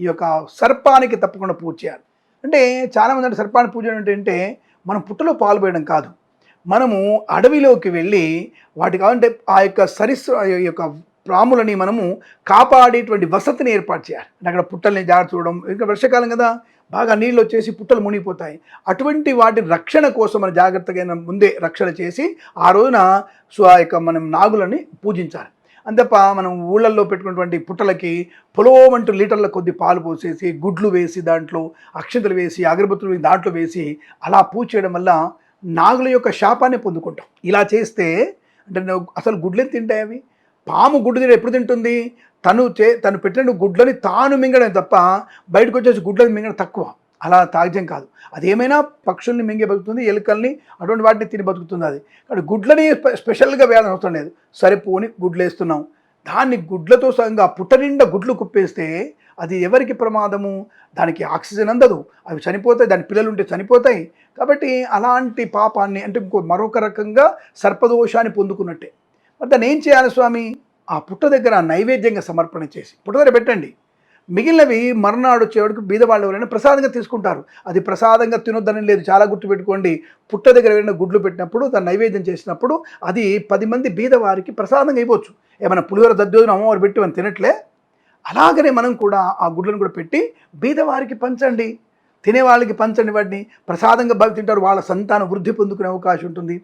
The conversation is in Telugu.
ఈ యొక్క సర్పానికి తప్పకుండా పూజ చేయాలి. అంటే చాలామంది అంటే సర్పానికి పూజ ఏంటంటే మనం పుట్టలో పాల్పోయడం కాదు. మనము అడవిలోకి వెళ్ళి వాటి కావాలంటే ఆ యొక్క సరిస్ యొక్క ప్రాములని మనము కాపాడేటువంటి వసతిని ఏర్పాటు చేయాలి. అంటే అక్కడ పుట్టల్ని జాగ్రత్త చూడడం ఇంకా వర్షాకాలం కదా బాగా నీళ్ళు వచ్చేసి పుట్టలు మునిగిపోతాయి. అటువంటి వాటి రక్షణ కోసం మన జాగ్రత్తగా ముందే రక్షణ చేసి ఆ రోజున సో ఆ యొక్క మనం నాగులని పూజించాలి. అంతప్ప మనం ఊళ్ళల్లో పెట్టుకున్నటువంటి పుట్టలకి పొలవంటూ లీటర్ల కొద్ది పాలు పోసేసి గుడ్లు వేసి దాంట్లో అక్షతలు వేసి అగరబత్తులు దాంట్లో వేసి అలా పూజ చేయడం వల్ల నాగుల యొక్క శాపాన్ని పొందుకుంటాం. ఇలా చేస్తే అంటే అసలు గుడ్లు తింటాయి అవి? పాము గుడ్డు తిన ఎప్పుడు తింటుంది? తను చే తను పెట్టిన గుడ్లని తాను మింగడం తప్ప బయటకు వచ్చేసి గుడ్లని మింగడం తక్కువ. అలా తాగ్యం కాదు. అదేమైనా పక్షుల్ని మింగే బతుకుతుంది ఎలుకల్ని అటువంటి వాటిని తిని బతుకుతుంది అది. కానీ గుడ్లని స్పె- స్పెషల్గా వేయాలని అవసరం లేదు. సరిపోని గుడ్లు వేస్తున్నాం దాన్ని గుడ్లతో సహంగా పుట్ట నిండా గుడ్లు కుప్పేస్తే అది ఎవరికి ప్రమాదము? దానికి ఆక్సిజన్ అందదు. అవి చనిపోతాయి దాని పిల్లలు ఉంటే చనిపోతాయి. కాబట్టి అలాంటి పాపాన్ని అంటే ఇంకో మరొక రకంగా సర్పదోషాన్ని పొందుకున్నట్టే. మరి దాన్ని ఏం చేయాలి స్వామి? ఆ పుట్ట దగ్గర నైవేద్యంగా సమర్పణ చేసి పుట్ట దగ్గర పెట్టండి. మిగిలినవి మర్నాడు వచ్చేవాడికి బీదవాళ్ళు ఎవరైనా ప్రసాదంగా తీసుకుంటారు. అది ప్రసాదంగా తినొద్దని లేదు. చాలా గుర్తుపెట్టుకోండి పుట్ట దగ్గర ఏమైనా గుడ్లు పెట్టినప్పుడు దాన్ని నైవేద్యం చేసినప్పుడు అది పది మంది బీదవారికి ప్రసాదంగా ఇవ్వచ్చు. ఏమైనా పులిహోర దద్దోజనం అమ్మవారు పెట్టి మనం తినట్లే? అలాగనే మనం కూడా ఆ గుడ్లను కూడా పెట్టి బీదవారికి పంచండి. తినే వాళ్ళకి పంచండి వాటిని. ప్రసాదంగా బాగా తింటారు. వాళ్ళ సంతానం వృద్ధి పొందుకునే అవకాశం ఉంటుంది.